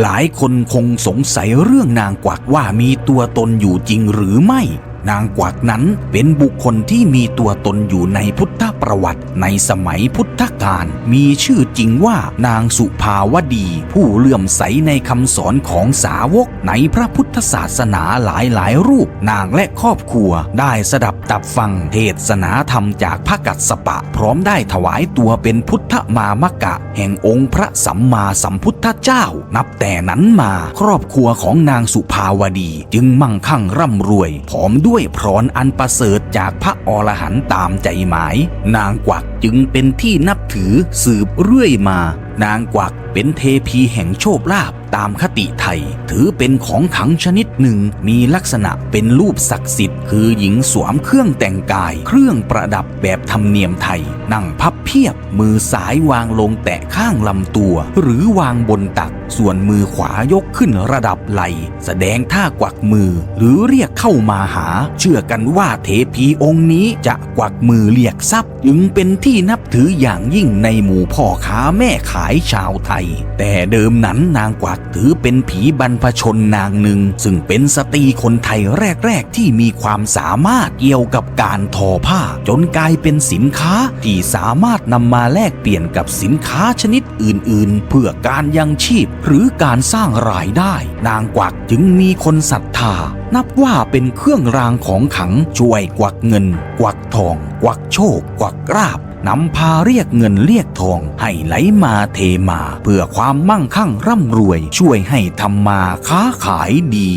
หลายคนคงสงสัยเรื่องนางกวักว่ามีตัวตนอยู่จริงหรือไม่ นางกวักนั้นเป็นบุคคลที่มีตัวตนอยู่ในพุทธประวัติในสมัยพุทธกาลมีชื่อจริงว่านางสุภาวดี ผู้เลื่อมใสในคำสอนของสาวกในพระพุทธศาสนาหลายหลายๆรูป นางและครอบครัวได้สดับตับฟังเทศนาธรรมจากพระกัสสปะ พร้อมได้ถวายตัวเป็นพุทธมามกะ แห่งองค์พระสัมมาสัมพุทธเจ้า นับแต่นั้นมาครอบครัวของนางสุภาวดีจึงมั่งคั่งร่ำรวยพร้อมด้วยวยพรอนอันประเสริฐจากพระอรหันต์ตามใจหมาย นางกวักจึงเป็นที่นับถือสืบเรื่อยมานางกวักเป็นเทพีแห่งโชคลาภตามคติไทย ถือเป็นของขังชนิดหนึ่ง มีลักษณะเป็นรูปศักดิ์สิทธิ์ คือหญิงสวมเครื่องแต่งกาย เครื่องประดับแบบธรรมเนียมไทย นั่งพับเพียบ มือซ้ายวางลงแตะข้างลำตัว หรือวางบนตัก ส่วนมือขวายกขึ้นระดับไหล แสดงท่ากวักมือ หรือเรียกเข้ามาหา เชื่อกันว่าเทพีองค์นี้จะกวักมือเรียกทรัพย์ จึงเป็นที่นับถืออย่างยิ่งในหมู่พ่อค้าแม่ขายชาวไทย แต่เดิมนั้นนางกวักถือเป็นผีบรรพชนนางหนึ่ง ซึ่งเป็นสตรีคนไทยแรก ๆ ที่มีความสามารถเกี่ยวกับการทอผ้า จนกลายเป็นสินค้าที่สามารถนำมาแลกเปลี่ยนกับสินค้าชนิดอื่น ๆ เพื่อการยังชีพ หรือการสร้างรายได้ นางกวักจึงมีคนศรัทธา นับว่าเป็นเครื่องรางของขังช่วยกวักเงิน กวักทอง กวักโชค กวักราบ นำพาเรียกเงินเรียกทอง ให้ไหลมาเทมา เพื่อความมั่งคั่งร่ำรวย ช่วยให้ทำมาค้าขายดี